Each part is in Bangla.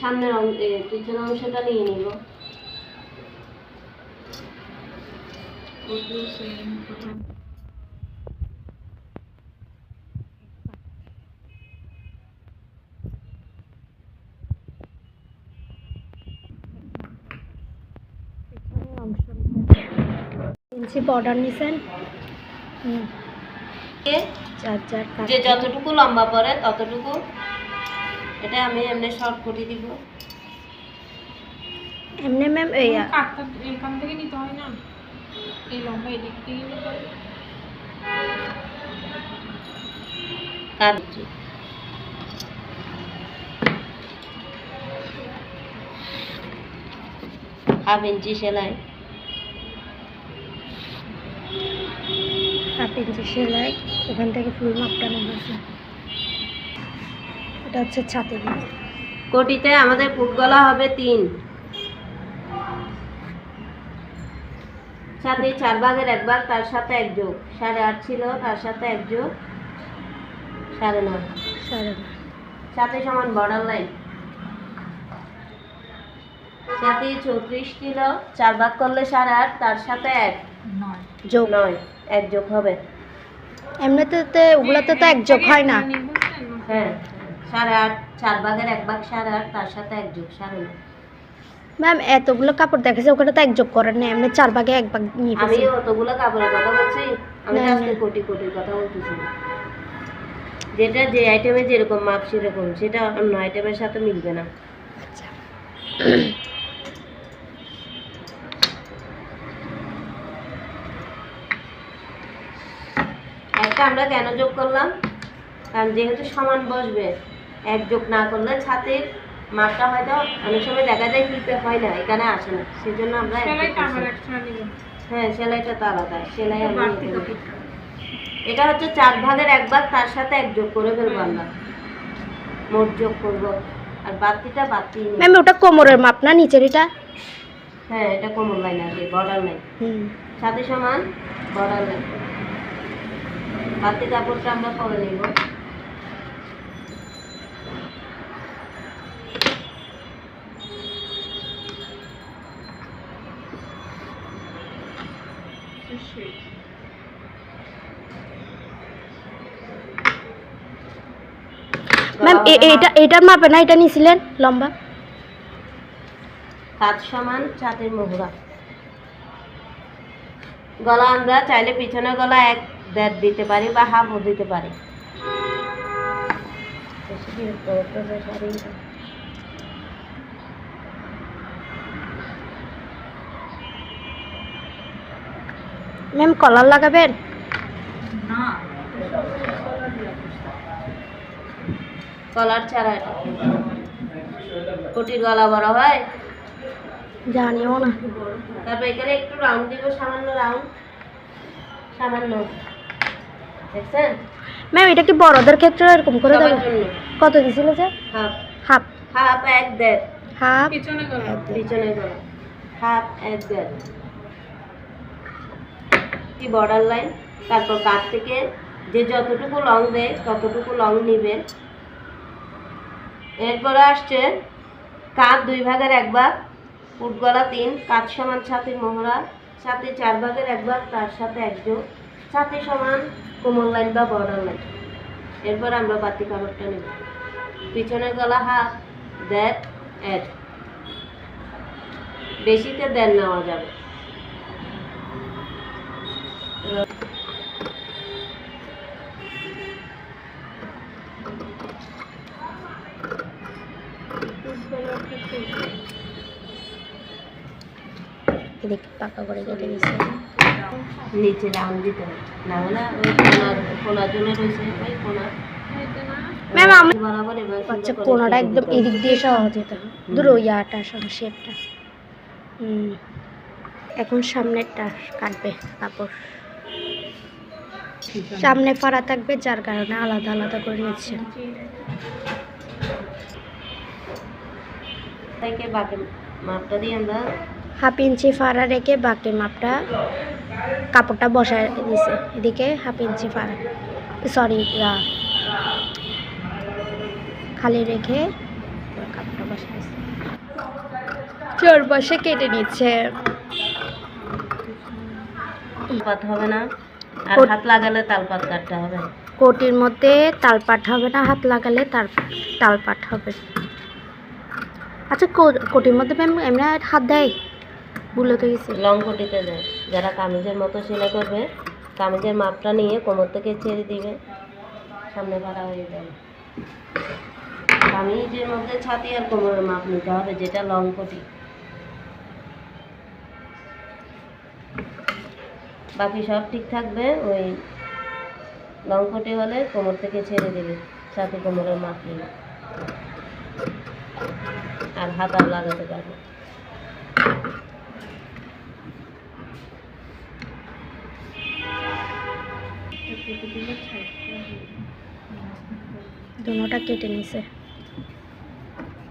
সামনের পিছনের অংশটা নিয়ে নিব। ইঞ্চি বর্ডার নিছেন? যে যতটুকু লম্বা পড়ে ততটুকু এটা আমি এমনি শর্ট করে দিব। এমনি ম্যাম এই কাঠটা এখান থেকে নিতে হয় না? এই লম্বা এদিক থেকে নিতে হয়। কাটছি হাফ ইঞ্চি সেলাই। হাফ ইঞ্চি সেলাই ওখান থেকে ফুল মাপটা নেওয়া হয়েছে। এটা হচ্ছে ছাতি কোটিতে আমাদের ফুট গলা হবে তিন। সাথে চার ভাগের এক ভাগ তার সাথে এক যোগ। সাড়ে আট ছিল তার সাথে এক যোগ সাড়ে নয়। সাড়ে নয়। সাথে সমান বর্ডার লাইন সাথে চৌত্রিশ ছিল চার ভাগ করলে সাড়ে আট তার সাথে এক। নয়। যোগ। নয় এক যোগ হবে। এমনিতে ওগুলোতে তো এক যোগ হয় না। হ্যাঁ। সাড়ে আট চার ভাগের এক ভাগ সাড়ে আট তার সাথে এক যোগ সাড়ে নয়। ম্যাম এতগুলো কাপড় দেখেছে ওখানে তো এক যোগ করেন না এমনি চার ভাগে এক ভাগ নিয়ে আমি অতগুলো কাপড়ের কথা বলছি আমি আজকে কোটি কোটির কথা বলতেছি। যেটা যে আইটেমে যেরকম মাপ সেরকম সেটা অন্য আইটেমের সাথে মিলবে না। আচ্ছা। একটা আমরা কেন যোগ করলাম? কারণ যেহেতু সমান বসবে এক যোগ না করলে ছাতির মাপটা হয়তো অনেক সময় দেখা যায় ক্লিপে হয় না এখানে আসে না। সেজন্য আমরা। আবার এক্সট্রা নিব। হ্যাঁ সেলাইটা তো আলাদা। সেলাই এটা হচ্ছে চার ভাগের এক ভাগ তার সাথে এক যোগ করে ফেলব আমরা। মোট যোগ করব। আর বাতিটা বাতি ম্যাম ওটা কোমরের মাপ না নিচের এটা? হ্যাঁ এটা কোমর লাইন আর কি বর্ডার লাইন হুম। সাথে সমান বর্ডার লাইন বাতি কাপড়টা আমরা পরে নিব। ম্যাম এটা এটার মাপে না এটা নিছিলেন? লম্বা? কাজ সমান ছাদের মোহরা গলা আমরা চাইলে পিছনে গলা এক দেড় দিতে পারি বা হাফও দিতে পারি। ম্যাম কলার লাগাবেন? কলার ছাড়া এটা। কোটির গলা বড় হয়। জানিও না। তারপর এখানে একটু রাউন্ড দিব সামান্য রাউন্ড সামান্য। দেখছেন? ম্যাম এটা কি বড়দের ক্ষেত্রে এরকম করে দেবো? কত দিছিল যে? হাফ হাফ হাফ এক দেড়। হাফ পিছনে গেল পিছনে গলা হাফ এক দেড়। কি বর্ডার লাইন তারপর কাঠ থেকে যে যতটুকু লং দেয় ততটুকু লং নিবে। এরপরে আসছে কাঁধ দুই ভাগের এক ভাগ ফুট গলা তিন কাঠ সমান ছাতির মোহরা, ছাতি চার ভাগের এক ভাগ, তার সাথে এক যোগ, ছাতি সমান কোমল লাইন বা বর্ডার লাইন। এরপর আমরা বাতি কাপড়টা নেব। পিছনের গলা হাফ দেড় এক বেশিতে দেড় নেওয়া যাবে। এদিকে পাকা করে কেটে নিচে দিতে হবে। না হলে ওই কোনার কোনার জন্য রয়েছে ওই কোনা। ম্যাম আমি আচ্ছা কোনাটা একদম এদিক দিয়ে সহজ যেতে হবে। দূর ইয়াটা সব শেপটা। এখন সামনেরটা কাটবে কাপড়। সামনে ফাড়া থাকবে যার কারণে আলাদা আলাদা করে নিচ্ছে। বাকি মাপটা দিয়ে আমরা হাফ ইঞ্চি ফাড়া রেখে বাকি মাপটা কাপড়টা বসায় দিছে। এদিকে হাফ ইঞ্চি ফাড়া। সরি খালি রেখে কাপড়টা বসাইছে চারপাশে কেটে নিচ্ছে। পাত হবে না। আর হাত লাগালে তালপাত কাটতে হবে। কোটির মধ্যে তালপাট হবে না হাত লাগালে তার তালপাট হবে। আচ্ছা কো- কোটির মধ্যে ম্যাম এমনি হাত দেয়? ভুলে তো গেছি। লং কোটিতে দেয় যারা কামিজের মতো সেলাই করবে, কামিজের মাপটা নিয়ে কোমর থেকে ছেড়ে দিবে। সামনে ভাড়া হয়ে যাবে। কামিজের মধ্যে ছাতি আর কোমরের মাপ নিতে হবে, যেটা লং কোটি বাকি সব ঠিক থাকবে, ওই লং কোটি হলে কোমর থেকে ছেড়ে দেবে, ছাতি কোমরের মাপ নিয়ে। আর হাত আর লাগাতে পারবে। দুটোটা কেটে নিছে।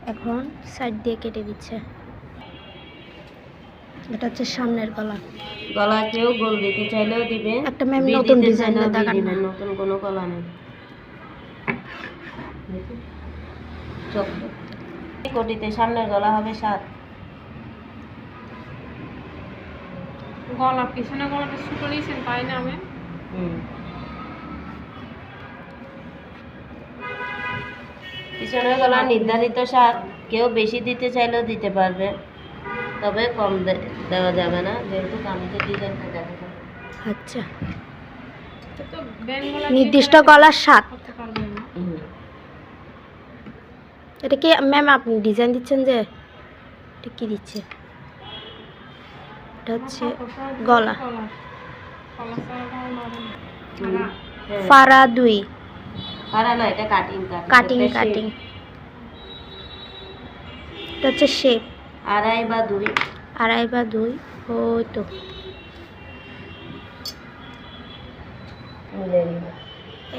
এখন সাইড দিয়ে কেটে দিচ্ছে। এটা হচ্ছে সামনের গলা। গলা কেউ গোল দিতে চাইলেও দিবে। একটা ম্যাম নতুন দিতে ডিজাইন চাইলেও বি দেখান না। নতুন কোনো কলা নেই। কোটিতে সামনের গলা হবে সাত। গলা পিছনে গলাটা ছোটো নিয়েছেন তাই না আমি হুম। পিছনের গলা নির্ধারিত সাত কেউ বেশি দিতে চাইলেও দিতে পারবে তবে কম দেওয়া যাবে না যেহেতু কামিজের ডিজাইনটা দেখা যাবে। আচ্ছা। নির্দিষ্ট গলার হুম। এটা কি ম্যাম আপনি ডিজাইন দিচ্ছেন যে এটা কি দিচ্ছে? এটা হচ্ছে গলা। ফারা দুই। পারা না এটা কাটিং কাটিং কাটিং এটা হচ্ছে শেপ আড়াই বা দুই। আড়াই বা দুই ওই তো।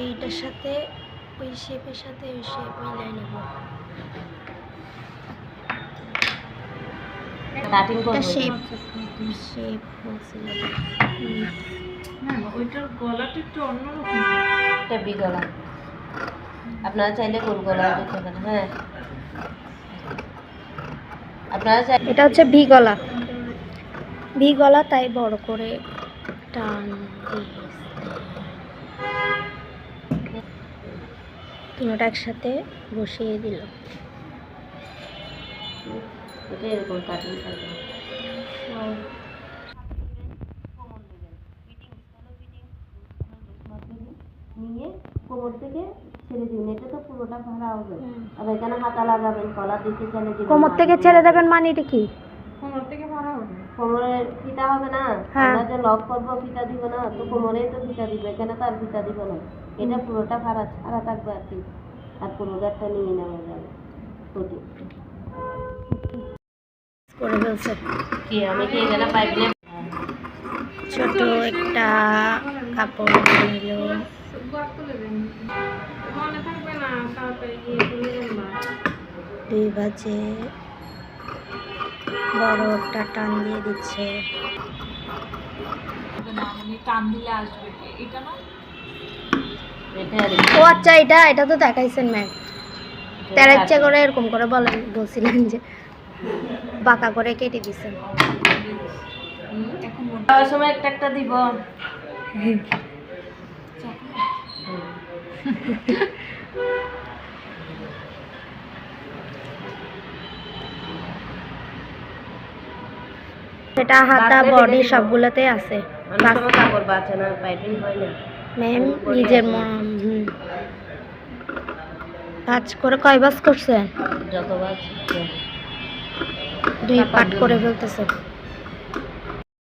এইটার সাথে ওই শেপের সাথে ওই শেপ মিলাই নেব। কাটিং এটা শেপ শেপ বলছিল না ওইটার গলাটা একটু অন্যরকম। এটা বি গলা। আপনারা চাইলে গোল গলা দিতে পারেন হ্যাঁ। আপনারা চাইলে এটা হচ্ছে ভি গলা। ভি গলা তাই বড় করে টান তিনোটা একসাথে বসিয়ে দিল। এরকম কাটিং করবে নিয়ে কোমর থেকে ছেড়ে দিন এটা তো পুরোটা ভাড়া হবে। আর এখানে হাতা লাগাবেন কলার দিকে চাইলে দিবেন কোমর থেকে ছেড়ে দেবেন মানে এটা কি? কোমর থেকে ভাড়া হবে। কোমরের ফিতা হবে না? হ্যাঁ। আমরা যে লক করব ফিতা দিব না তো কোমরেই তো ফিতা দিব এখানে তো আর ফিতা দিব না। এটা পুরোটা ভাড়া ছাড়া থাকবে আর কি। আর পুরো গাড়টা নিয়ে নেওয়া যাবে। কোটি করে ফেলছে। কি আমি কি এখানে পাইপ ছোট একটা কাপড় নিল। মনে দুই বাজে। বড় একটা টান দিয়ে দিচ্ছে। এটা ও আচ্ছা এটা এটা তো দেখাইছেন ম্যাম। তার ইচ্ছা করে এরকম করে বলেন বলছিলেন যে বাঁকা করে কেটে দিছেন। সময় একটা একটা দিব। সেটা হাতা বডি সবগুলোতে আছে। কাপড় বাঁচে না পাইপিং হয় না। ম্যাম নিজের কাজ করে কয় বাস করছেন যত বাজ দুই পাট করে ফেলতেছে।